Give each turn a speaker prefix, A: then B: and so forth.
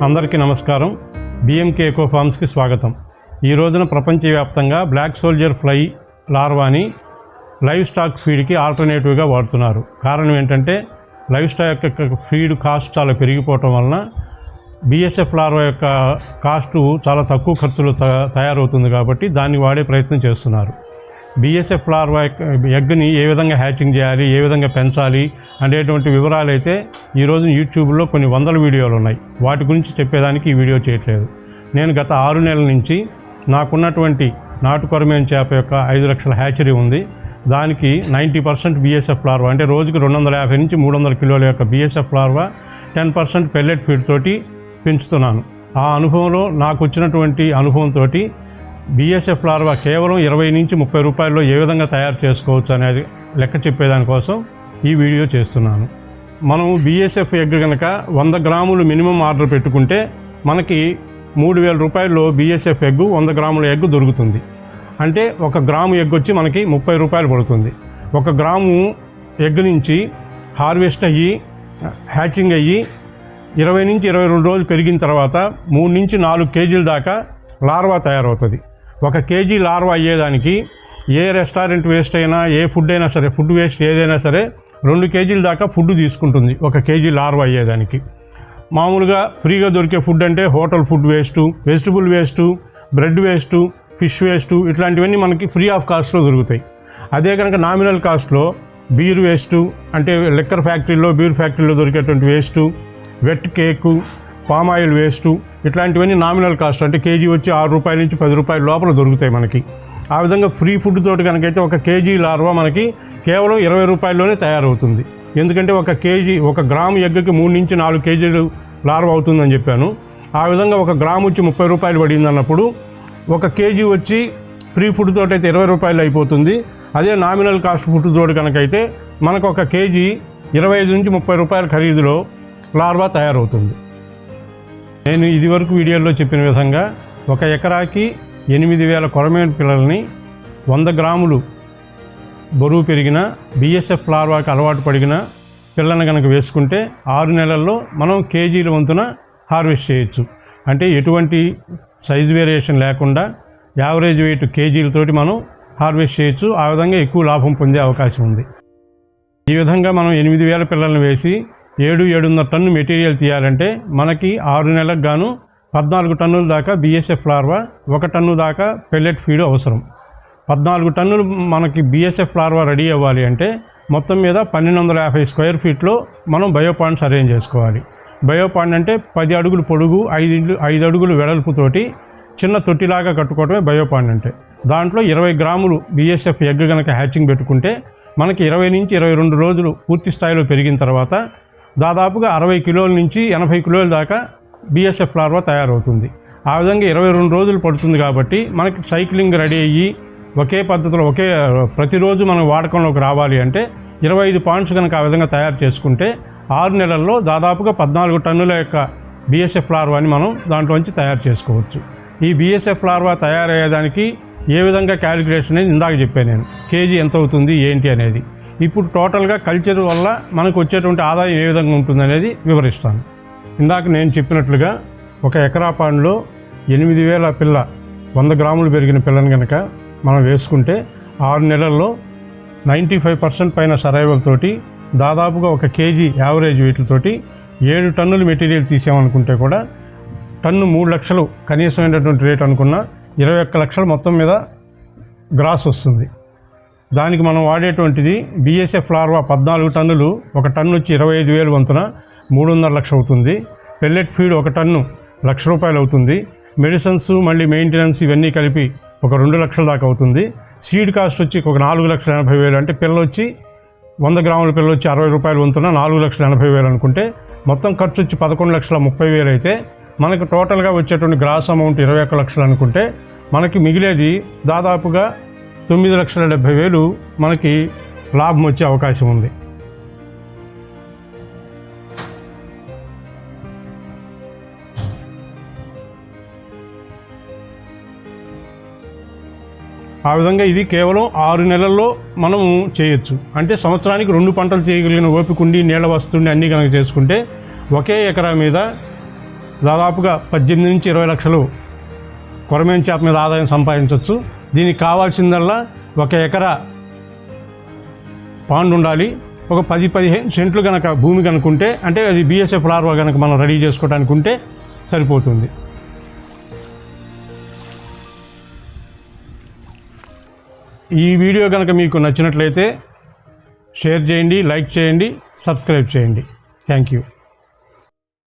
A: అందరికీ నమస్కారం. బిఎంకే ఎకో ఫార్మ్స్కి స్వాగతం. ఈ రోజున ప్రపంచవ్యాప్తంగా బ్లాక్ సోల్జర్ ఫ్లై లార్వాని లైవ్ స్టాక్ ఫీడ్కి ఆల్టర్నేటివ్గా వాడుతున్నారు. కారణం ఏంటంటే లైవ్ స్టాక్ యొక్క ఫీడ్ కాస్ట్ చాలా పెరిగిపోవటం వలన బిఎస్ఎఫ్ లార్వా యొక్క కాస్టు చాలా తక్కువ ఖర్చులో త- తయారవుతుంది కాబట్టి దాన్ని వాడే ప్రయత్నం చేస్తున్నారు. బిఎస్ఎఫ్ లార్వా ఎగ్ని ఏ విధంగా హ్యాచింగ్ చేయాలి ఏ విధంగా పెంచాలి అనేటువంటి వివరాలు అయితే ఈరోజు యూట్యూబ్లో కొన్ని వందల వీడియోలు ఉన్నాయి. వాటి గురించి చెప్పేదానికి ఈ వీడియో చేయట్లేదు. నేను గత ఆరు నెలల నుంచి నాకున్నటువంటి నాటుకొరమేం చేప యొక్క ఐదు లక్షల హ్యాచరీ ఉంది. దానికి నైంటీ పర్సెంట్ బీఎస్ఎఫ్ లార్వా అంటే రోజుకి రెండు వందల యాభై నుంచి మూడు వందల కిలోల యొక్క BSF larva ten percent pellet feed తోటి పెంచుతున్నాను. ఆ అనుభవంలో నాకు వచ్చినటువంటి అనుభవంతో బీఎస్ఎఫ్ లార్వా కేవలం ఇరవై నుంచి ముప్పై రూపాయల్లో ఏ విధంగా తయారు చేసుకోవచ్చు అనేది లెక్క చెప్పేదానికోసం ఈ వీడియో చేస్తున్నాను. మనం బీఎస్ఎఫ్ ఎగ్ కనుక వంద గ్రాములు మినిమం ఆర్డర్ పెట్టుకుంటే మనకి మూడు వేల రూపాయల్లో బీఎస్ఎఫ్ ఎగ్ వంద గ్రాముల ఎగ్ దొరుకుతుంది. అంటే ఒక గ్రాము ఎగ్ వచ్చి మనకి ముప్పై రూపాయలు పడుతుంది. ఒక గ్రాము ఎగ్ నుంచి హార్వెస్ట్ అయ్యి హ్యాచింగ్ అయ్యి ఇరవై నుంచి ఇరవై రెండు రోజులు పెరిగిన తర్వాత మూడు నుంచి నాలుగు కేజీల దాకా లార్వా తయారవుతుంది. ఒక కేజీ లార్వా అయ్యేదానికి ఏ రెస్టారెంట్ వేస్ట్ అయినా ఏ ఫుడ్ అయినా సరే ఫుడ్ వేస్ట్ ఏదైనా సరే రెండు కేజీల దాకా ఫుడ్ తీసుకుంటుంది ఒక కేజీ లార్వా అయ్యేదానికి. మామూలుగా ఫ్రీగా దొరికే ఫుడ్ అంటే hotel food waste vegetable waste bread waste fish waste ఇట్లాంటివన్నీ మనకి ఫ్రీ ఆఫ్ కాస్ట్లో దొరుకుతాయి. అదే కనుక నామినల్ కాస్ట్లో బీర్ వేస్ట్ అంటే లిక్కర్ ఫ్యాక్టరీలో బీర్ ఫ్యాక్టరీలో దొరికేటువంటి waste wet cake palm oil waste ఇట్లాంటివన్నీ నామినల్ కాస్ట్. అంటే కేజీ వచ్చి ఆరు రూపాయల నుంచి పది రూపాయల లోపల దొరుకుతాయి మనకి. ఆ విధంగా ఫ్రీ ఫుడ్ తోటి కనుకైతే ఒక కేజీ లార్వా మనకి కేవలం ఇరవై రూపాయల్లోనే తయారవుతుంది. ఎందుకంటే ఒక కేజీ ఒక గ్రాము ఎగ్గకి మూడు నుంచి నాలుగు కేజీలు లార్వా అవుతుందని చెప్పాను. ఆ విధంగా ఒక గ్రాము వచ్చి ముప్పై రూపాయలు పడింది అన్నప్పుడు ఒక కేజీ వచ్చి ఫ్రీ ఫుడ్ తోటి అయితే ఇరవై రూపాయలు అయిపోతుంది. అదే నామినల్ కాస్ట్ ఫుడ్ తోటి కనుకైతే మనకు ఒక కేజీ ఇరవై ఐదు నుంచి ముప్పై రూపాయల ఖరీదులో లార్వా తయారవుతుంది. నేను ఇదివరకు వీడియోలో చెప్పిన విధంగా ఒక ఎకరాకి ఎనిమిది వేల కొరమేను పిల్లల్ని వంద గ్రాములు బరువు పెరిగిన బిఎస్ఎఫ్ లార్వాకి అలవాటు పడిన పిల్లలను కనుక వేసుకుంటే ఆరు నెలల్లో మనం కేజీల వంతున హార్వెస్ట్ చేయొచ్చు. అంటే ఎటువంటి సైజ్ వేరియేషన్ లేకుండా యావరేజ్ వెయిట్ కేజీలతోటి మనం హార్వెస్ట్ చేయొచ్చు. ఆ విధంగా ఎక్కువ లాభం పొందే అవకాశం ఉంది. ఈ విధంగా మనం ఎనిమిది వేల పిల్లల్ని వేసి ఏడు ఏడున్నర టన్ను మెటీరియల్ తీయాలంటే మనకి ఆరు నెలలకు గాను పద్నాలుగు టన్నుల దాకా బిఎస్ఎఫ్ లార్వా ఒక టన్ను దాకా పెల్లెట్ ఫీడ్ అవసరం. పద్నాలుగు టన్నులు మనకి బీఎస్ఎఫ్ లార్వా రెడీ అవ్వాలి అంటే మొత్తం మీద పన్నెండు వందల యాభై స్క్వేర్ ఫీట్లో మనం బయోపాండ్స్ అరేంజ్ చేసుకోవాలి. బయోపాండ్ అంటే పది అడుగులు పొడుగు ఐదు ఐదు అడుగులు వెడల్పుతోటి చిన్న తొట్టిలాగా కట్టుకోవడమే బయోపాండ్ అంటే. దాంట్లో ఇరవై గ్రాములు బీఎస్ఎఫ్ ఎగ్ కనుక హ్యాచింగ్ పెట్టుకుంటే మనకి ఇరవై నుంచి ఇరవై రెండు రోజులు పూర్తి స్థాయిలో పెరిగిన తర్వాత దాదాపుగా అరవై కిలోల నుంచి ఎనభై కిలోల దాకా బిఎస్ఎఫ్ లార్వా తయారవుతుంది. ఆ విధంగా ఇరవై రెండు రోజులు పడుతుంది కాబట్టి మనకి సైక్లింగ్ రెడీ అయ్యి ఒకే పద్ధతిలో ఒకే ప్రతిరోజు మనం వాడకంలోకి రావాలి అంటే ఇరవై ఐదు పాయింట్స్ కనుక ఆ విధంగా తయారు చేసుకుంటే ఆరు నెలల్లో దాదాపుగా పద్నాలుగు టన్నుల యొక్క బిఎస్ఎఫ్ లార్వాని మనం దాంట్లోంచి తయారు చేసుకోవచ్చు. ఈ బిఎస్ఎఫ్ లార్వా తయారయ్యేదానికి ఏ విధంగా క్యాలిక్యులేషన్ అనేది ఇందాక చెప్పాను నేను. కేజీ ఎంత అవుతుంది ఏంటి అనేది. ఇప్పుడు టోటల్గా కల్చర్ వల్ల మనకు వచ్చేటువంటి ఆదాయం ఏ విధంగా ఉంటుందనేది వివరిస్తాను. ఇందాక నేను చెప్పినట్లుగా ఒక ఎకరా పాండ్లో ఎనిమిది వేల పిల్ల వంద గ్రాములు పెరిగిన పిల్లని కనుక మనం వేసుకుంటే ఆరు నెలల్లో నైంటీ ఫైవ్ పర్సెంట్ పైన సరైవలతోటి దాదాపుగా ఒక కేజీ యావరేజ్ వీటితోటి ఏడు టన్నుల మెటీరియల్ తీసామనుకుంటే కూడా టన్ను మూడు లక్షలు కనీసమైనటువంటి రేట్ అనుకున్న ఇరవై ఒక్క లక్షలు మొత్తం మీద గ్రాస్ వస్తుంది. దానికి మనం వాడేటువంటిది బిఎస్ఎఫ్ లార్వా పద్నాలుగు టన్నులు ఒక టన్ను వచ్చి ఇరవై ఐదు వేలు వంతున మూడున్నర లక్ష అవుతుంది. పెల్లెట్ ఫీడ్ ఒక టన్ను లక్ష రూపాయలు అవుతుంది. మెడిసిన్స్ మళ్ళీ మెయింటెనెన్స్ ఇవన్నీ కలిపి ఒక రెండు లక్షల దాకా అవుతుంది. సీడ్ కాస్ట్ వచ్చి ఒక నాలుగు లక్షల ఎనభై వేలు అంటే పిల్ల వచ్చి వంద గ్రాముల పిల్ల వచ్చి అరవై రూపాయలు వంతున నాలుగు లక్షల ఎనభై వేలు అనుకుంటే మొత్తం ఖర్చు వచ్చి పదకొండు లక్షల ముప్పై వేలు అయితే మనకు టోటల్గా వచ్చేటువంటి గ్రాస్ అమౌంట్ ఇరవై ఒక్క లక్షలు అనుకుంటే మనకి మిగిలేది దాదాపుగా తొమ్మిది లక్షల డెబ్భై వేలు మనకి లాభం వచ్చే అవకాశం ఉంది. ఆ విధంగా ఇది కేవలం ఆరు నెలల్లో మనము చేయొచ్చు. అంటే సంవత్సరానికి రెండు పంటలు చేయగలిగిన ఓపికుండి నీళ్ళ వస్తుండి అన్నీ కనుక చేసుకుంటే ఒకే ఎకరా మీద దాదాపుగా పద్దెనిమిది నుంచి ఇరవై లక్షలు కొరమేం చేప మీద ఆదాయం సంపాదించవచ్చు దీనికి కావాల్సిందల్లా ఒక ఎకరా పాండ్ ఉండాలి ఒక పది పదిహేను సెంట్లు కనుక భూమి కనుకుంటే అంటే అది బీఎస్ఎఫ్ లార్వా కనుక మనం రెడీ చేసుకోవడానికి ఉంటే సరిపోతుంది. ఈ వీడియో కనుక మీకు నచ్చినట్లయితే షేర్ చేయండి లైక్ చేయండి సబ్స్క్రైబ్ చేయండి. Thank you.